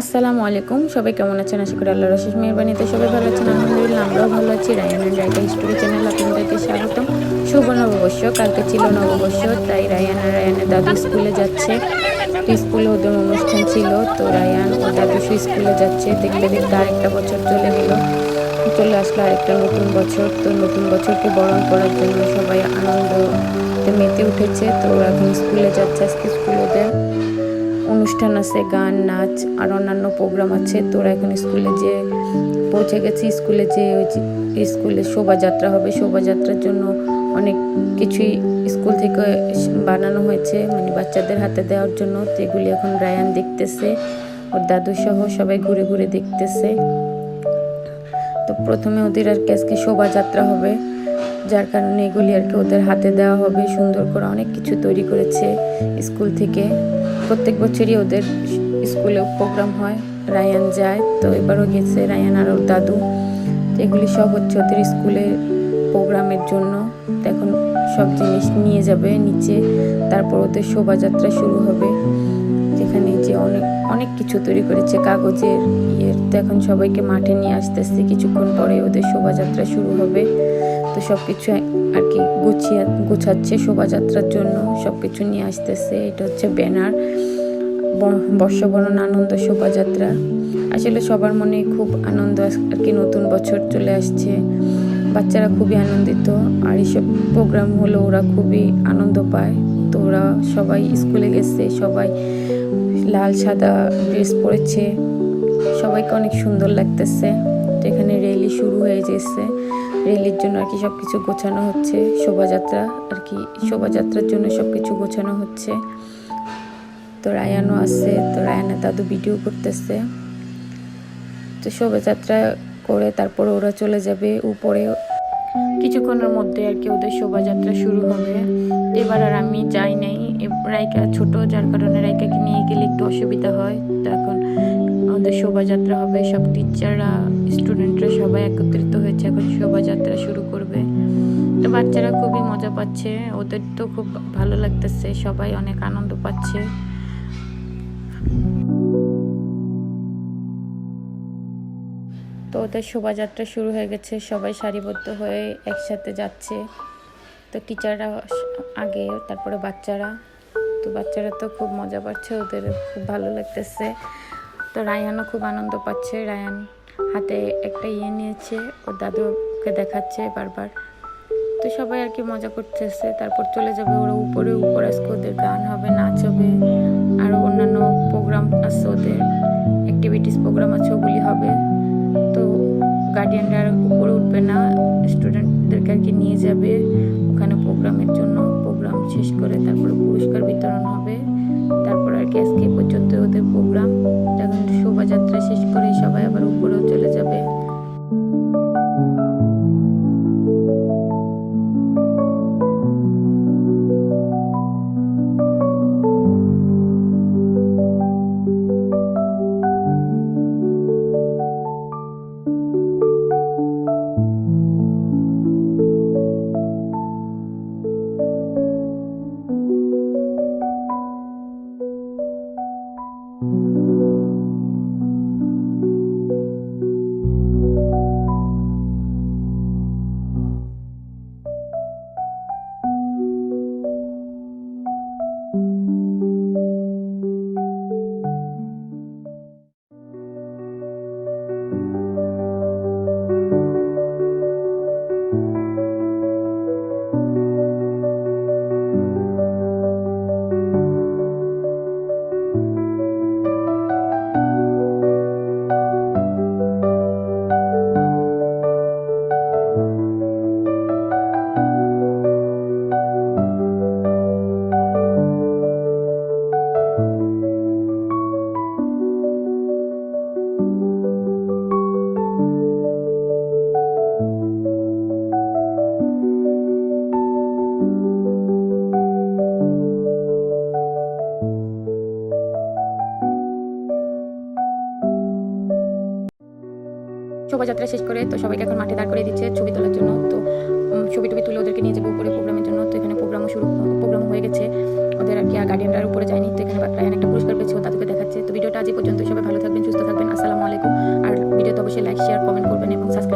আসসালামু আলাইকুম। সবাই কেমন আছেন? আশা করি আল্লাহ রশিস মেহরবানিতে সবাই ভালো আছেন। আলহামদুলিল্লাহ, আমরাও ভালো আছি। Rayan and Rayka story channel আপনাদেরকে স্বাগতম। শুভ নববর্ষ, কালকে ছিল নববর্ষ, তাই রায়ান আর রায়ানের দাদু স্কুলে যাচ্ছে। স্কুলে ওদের অনুষ্ঠান ছিল, তো রায়ান ও দাদু স্কুলে যাচ্ছে। দেখতে দেখতে আরেকটা বছর চলে গেল। চলে আসলো আরেকটা নতুন বছর। তো নতুন বছরকে বরণ করার জন্য সবাই আনন্দ মেতে উঠেছে। তো এখন স্কুলে যাচ্ছে, আজকে স্কুল ওদের অনুষ্ঠান আছে, গান, নাচ আর অন্যান্য প্রোগ্রাম আছে। তোরা এখন স্কুলে যে পৌঁছে গেছি স্কুলে যে ওই স্কুলে শোভাযাত্রা হবে। শোভাযাত্রার জন্য অনেক কিছুই স্কুল থেকে বানানো হয়েছে মানে বাচ্চাদের হাতে দেওয়ার জন্য। তো এগুলি এখন রায়ান দেখতেছে, ওর দাদু সহ সবাই ঘুরে ঘুরে দেখতেছে। তো প্রথমে ওদের আর কি আজকে শোভাযাত্রা হবে, যার কারণে এগুলি আর কি ওদের হাতে দেওয়া হবে। সুন্দর করে অনেক কিছু তৈরি করেছে স্কুল থেকে। প্রত্যেক বছরই ওদের স্কুলে প্রোগ্রাম হয়। রায়ান যায়, তো এবারও গেছে রায়ান আর ওর দাদু। এগুলি সব হচ্ছে ওদের স্কুলের প্রোগ্রামের জন্য। এখন সব জিনিস নিয়ে যাবে নিচে। তারপর ওদের শোভাযাত্রা শুরু হবে। যেখানে যে অনেক অনেক কিছু তৈরি করেছে, কাগজের ইয়ের তো এখন সবাইকে মাঠে নিয়ে আসতেছে। কিছুক্ষণ পরে ওদের শোভাযাত্রা শুরু হবে। তো সব কিছু আর কি গুছিয়ে, গুছাচ্ছে শোভাযাত্রার জন্য। সব কিছু নিয়ে আসতেছে। এটা হচ্ছে ব্যানার। বর্ষবরণ আনন্দ শোভাযাত্রা। আসলে সবার মনে খুব আনন্দ আর কি নতুন বছর চলে আসছে। বাচ্চারা খুবই আনন্দিত। আর এইসব প্রোগ্রাম হলো ওরা খুবই আনন্দ পায়। তো ওরা সবাই স্কুলে গেছে, সবাই লাল, সাদা ড্রেস পরেছে। সবাইকে অনেক সুন্দর লাগতেছে। তো এখানে রেলি শুরু হয়ে গেছে। রেলির জন্য আর কি সব কিছু গোছানো হচ্ছে। শোভাযাত্রা আর কি, শোভাযাত্রার জন্য সব কিছু গোছানো হচ্ছে। তো রায়ানও আছে, তো রায়ানের দাদু ভিডিও করতেছে। তো শোভাযাত্রা করে তারপরে ওরা চলে যাবে উপরে। কিছুক্ষণের মধ্যে আর কি ওদের শোভাযাত্রা শুরু হবে। এবার আর আমি যাই নাই। রাইকা ছোট, যার কারণে রাইকাকে নিয়ে গেলে একটু অসুবিধা হয়। তো এখন ওদের শোভাযাত্রা হবে। সব টিচাররা স্টুডেন্টরা সবাই একত্রিত হয়েছে। এখন শোভাযাত্রা শুরু করবে। তো বাচ্চারা খুবই মজা পাচ্ছে। ওদের তো খুব ভালো লাগতেছে। সবাই অনেক আনন্দ পাচ্ছে। তো ওদের শোভাযাত্রা শুরু হয়ে গেছে। সবাই সারিবদ্ধ হয়ে একসাথে যাচ্ছে। তো টিচাররা আগে, তারপরে বাচ্চারা। তো বাচ্চারা তো খুব মজা পাচ্ছে। ওদের খুব ভালো লাগতেছে। তো রায়ানও খুব আনন্দ পাচ্ছে। রায়ান হাতে একটা ইয়ে নিয়েছে, ওর দাদুকে দেখাচ্ছে বারবার। তো সবাই আর কি মজা করতেছে। তারপর চলে যাবে ওরা উপরে, উপর আজকে ওদের গান হবে, নাচ হবে। আর অন্যান্য প্রোগ্রাম আছে ওদের। অ্যাক্টিভিটিস প্রোগ্রাম আছে, ওগুলি হবে। তো গার্ডিয়ানরা আর উপরে উঠবে না স্টুডেন্টদেরকে আর কি নিয়ে যাবে। ওখানে প্রোগ্রামের জন্য প্রোগ্রাম শেষ করে তারপরে পুরস্কার বিতরণ হবে। তারপর আর কি আজকে পর্যন্ত ওদের প্রোগ্রাম শোভাযাত্রা শেষ করে সবাই আবার উপরেও শোভাযাত্রা শেষ করে, তো সবাইকে এখন মাঠে দাঁড় করে দিচ্ছে ছবি তোলার জন্য। তো ছবি টবি তুলে ওদেরকে নিয়ে যাব উপরে প্রোগ্রামের জন্য। তো এখানে প্রোগ্রামও শুরু প্রোগ্রাম হয়ে গেছে। ওদের আর কি গার্ডিয়ানরা উপরে যায়নি। তো এখানে প্রায় একটা পুরস্কার পেয়েছে, ও তাদেরকে দেখাচ্ছে। তো ভিডিওটা আজ পর্যন্ত সবাই ভালো থাকবেন, সুস্থ থাকবেন। আসসালামু আলাইকুম। আর ভিডিওতে অবশ্যই লাইক শেয়ার কমেন্ট করবেন এবং সাবস্ক্রাইব